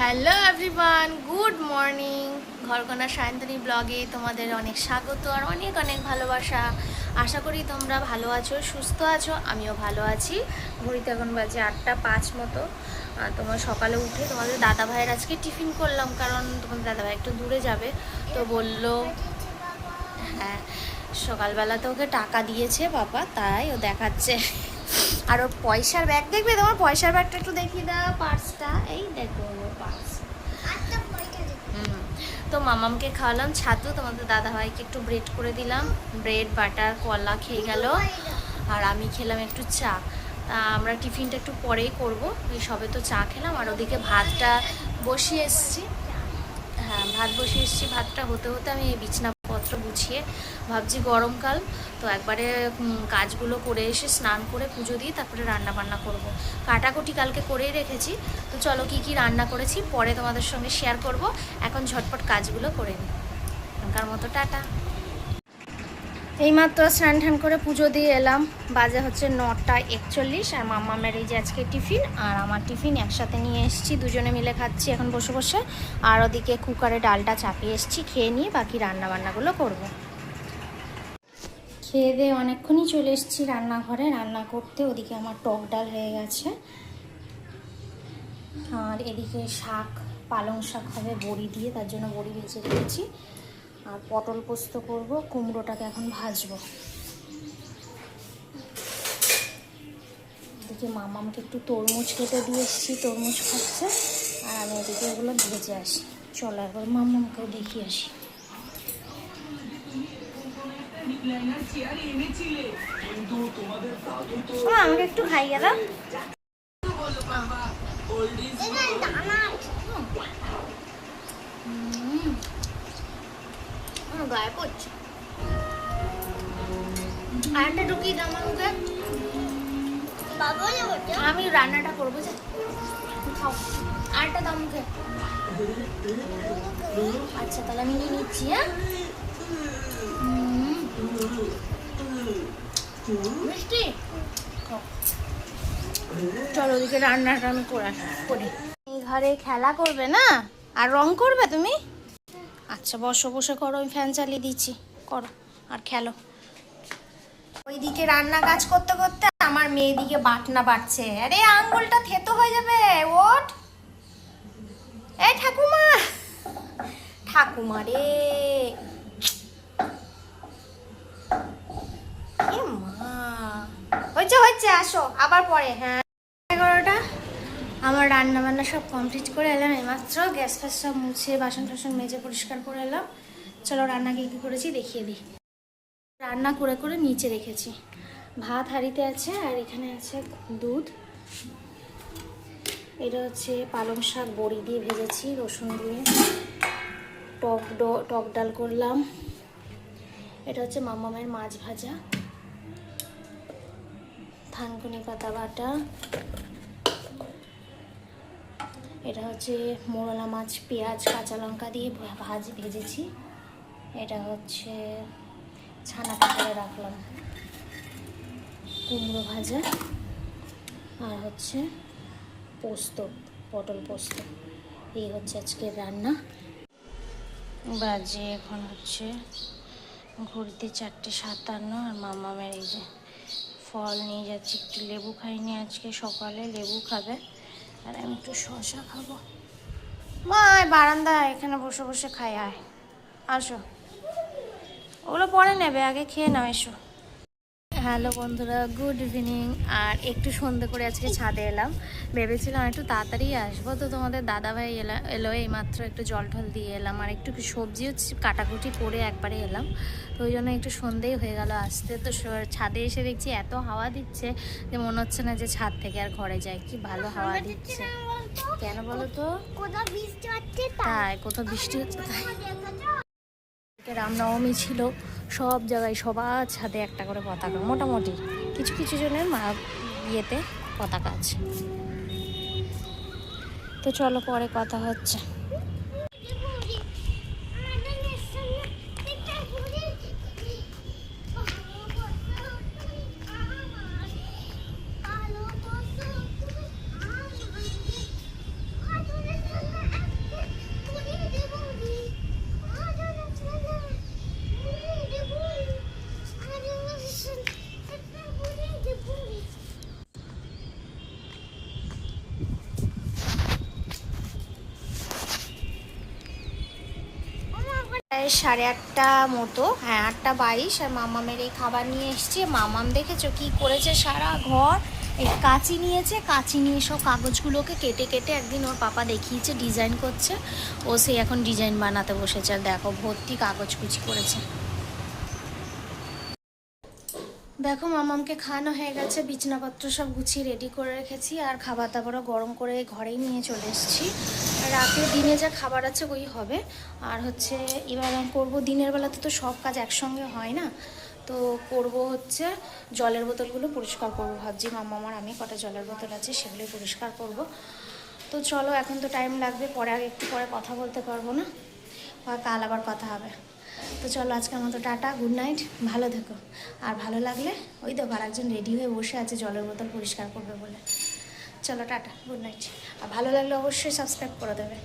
Hello everyone good morning Ghorkona Sayantani ব্লগে তোমাদের অনেক স্বাগত আর অনেক অনেক ভালোবাসা। আশা করি তোমরা ভালো আছো, সুস্থ আছো, আমিও ভালো আছি। ঘড়িতে এখন বাজে আটটা পাঁচ মতো। তোমার সকালে উঠে তোমাদের দাদা ভাইয়ের আজকে টিফিন করলাম, কারণ তোমাদের দাদা ভাই একটু দূরে যাবে। তো বলল হ্যাঁ সকালবেলা তো ওকে টাকা দিয়েছে বাবা, তাই ও দেখাচ্ছে। আর ওর পয়সার ব্যাগ দেখবে তোমার পয়সার ব্যাগটা একটু দেখিয়ে দাও পার্সটা এই দেখো পার্স হুম। তো মামামকে খাওয়ালাম ছাতু তোমাদের দাদা ভাইকে একটু ব্রেড করে দিলাম। ব্রেড বাটার কলা খেয়ে গেল। আর আমি খেলাম একটু চা। আমরা টিফিনটা একটু পরেই করব। এই সবে তো চা খেলাম আর ওদিকে ভাতটা বসিয়ে এসেছি। ভাত বসে এসেছি, ভাতটা হতে হতে আমি এই বিছনাপত্র গুছিয়ে ভাবছি গরমকাল, তো একবারে কাজগুলো করে এসে স্নান করে পুজো দিয়ে তারপরে রান্না বান্না করব। কাটাকুটি কালকে করেই রেখেছি, তো চলো কি কি রান্না করেছি পরে তোমাদের সঙ্গে শেয়ার করব। এখন ঝটপট কাজগুলো করে নিই। এখনকার মতো টাটা। এইমাত্র স্নান টান করে পুজো দিয়ে এলাম। বাজে হচ্ছে নটা একচল্লিশ আর মাম্মামের এই যে আজকে টিফিন আর আমার টিফিন একসাথে নিয়ে এসেছি, দুজনে মিলে খাচ্ছি এখন বসে বসে। আর ওদিকে কুকারে ডালটা চাপিয়ে এসেছি, খেয়ে নিয়ে বাকি রান্না বান্নাগুলো করব। খেয়ে দিয়ে অনেকক্ষণই চলে এসেছি রান্নাঘরে। রান্না করতে ওদিকে আমার টক ডাল হয়ে গেছে। আর এদিকে শাক, পালং শাক হবে বড়ি দিয়ে, তার জন্য বড়ি ভেজে রেখেছি। আর পটল পোস্ত করব কুমড়োটাকে এখন ভাজবো। এদিকে মামামকে একটু তরমুজ কেটে দিয়ে এসেছি তরমুজ খাচ্ছে। আর আমি এদিকে এগুলো ভেজে আসি। চলো একবার মামামকেও দেখিয়ে আসি। আমাকে একটু খাইয়ে দাও। আমার গায়ে পড়ছে। আরেকটা ঢুকিয়ে দাও আমার মুখে। আমি রান্নাটা করব যে খাও। আরেকটা দাও মুখে। আচ্ছা তাহলে আমি নিয়ে নিচ্ছি হ্যাঁ? মিষ্টি? চলো ওদিকে রান্নাটা আমি করে আসি করি। এই ঘরে খেলা করবে না? আর রং করবে তুমি? আচ্ছা বসো, বসে করো আমি ফ্যান চালিয়ে দিচ্ছি। করো, আর খেলো। ওইদিকে রান্না কাজ করতে করতে আমার মেয়েদিকে বাটনা বাটছে আরে, আঙ্গুলটা থেতো হয়ে যাবে ওট এ, ঠাকুমা। ঠাকুমা রে। হচ্ছে হচ্ছে আসো, আবার পরে হ্যাঁ। এগারোটা। আমার রান্না বান্না সব কমপ্লিট করে এলাম, এইমাত্র গ্যাস ফ্যাস সব মুছে, বাসন টাসন মেজে পরিষ্কার করে এলাম। চলো রান্না কী কী করেছি দেখিয়ে দিই। রান্না করে করে নিচে রেখেছি। ভাত হাঁড়িতে আছে আর এখানে আছে দুধ। এটা হচ্ছে পালং শাক বড়ি দিয়ে ভেজেছি, রসুন দিয়ে। টক টক ডাল করলাম। এটা হচ্ছে মামামের মাছ ভাজা। থানকুনি পাতা বাটা। এটা হচ্ছে মোরলা মাছ, পেঁয়াজ, কাঁচা লঙ্কা দিয়ে ভাজি, ভেজেছি। এটা হচ্ছে ছানা করে রাখলাম। কুমড়ো ভাজা আর হচ্ছে পোস্ত, পটল পোস্ত। এই হচ্ছে আজকের রান্না। বাজে এখন হচ্ছে ঘুরতে চারটে সাতান্ন আর মামামের এই যে ফল নিয়ে যাচ্ছি, একটু লেবু খাইনি আজকে, সকালে লেবু খাবে। আর আমি একটু শশা খাব। মা বারান্দা, এখানে বসে বসে খাই, আয়। আসো। ওগুলো পরে নেবে, আগে খেয়ে নাও, এসো। হ্যালো বন্ধুরা গুড ইভিনিং। আর একটু সন্ধে করে আজকে ছাদে এলাম। ভেবেছিলাম একটু তাড়াতাড়ি আসব তো তোমাদের দাদাভাই এলা এলো এই মাত্র একটু জল টল দিয়ে এলাম। আর একটু সবজিও কাটাকুটি করে একবারে এলাম। তো ওই জন্য একটু সন্ধেই হয়ে গেল আসতে। তো ছাদে এসে দেখছি এত হাওয়া দিচ্ছে যে মনে হচ্ছে না যে ছাদ থেকে আর ঘরে যায় কি ভালো হাওয়া দিচ্ছে কেন বলো তো? কোথাও বৃষ্টি হচ্ছে তাই। কোথাও বৃষ্টি হচ্ছে তাই। রামনবমী ছিল। সব জায়গায় সবার ছাদে একটা করে পতাকা, মোটামুটি। কিছু কিছু জনের মা ইয়েতে পতাকা আছে। তো চলো পরে কথা হচ্ছে। সাড়ে আটটা মতো হ্যাঁ আটটা বাইশ, আর মামামের এই খাবার নিয়ে এসছি। মামাম দেখেছ কি করেছে সারা ঘর? এই কাঁচি নিয়েছে, কাঁচি নিয়ে সব কাগজগুলোকে কেটে কেটে একদিন ওর পাপা দেখিয়েছে, ডিজাইন করছে। ও সেই এখন ডিজাইন বানাতে বসেছে, আর দেখো ভর্তি কাগজ কুচি করেছে। দেখো মামামকে খাওয়ানো হয়ে গেছে, বিছনাপত্র সব গুছিয়ে রেডি করে রেখেছি, আর খাবার দাবারও গরম করে ঘরেই নিয়ে চলে এসেছি। রাতে দিনে যা খাবার আছে ওই হবে। আর হচ্ছে এবার করব দিনের বেলাতে তো সব কাজ একসঙ্গে হয় না। তো করব হচ্ছে জলের বোতলগুলো পরিষ্কার করব ভাবছি। মামা আমার, আমি কটা জলের বোতল আছে সেগুলোই পরিষ্কার করব। তো চলো, এখন তো টাইম লাগবে। পরে আগে একটু পরে কথা বলতে পারব না। কাল আবার কথা হবে। তো চলো, আজকের মতো টাটা গুড নাইট ভালো থেকো। আর ভালো লাগলে ওই দেখো আর একজন রেডি হয়ে বসে আছে জলের বোতল পরিষ্কার করবে বলে। চলো টাটা গুড নাইট আর ভালো লাগলে অবশ্যই সাবস্ক্রাইব করে দেবে।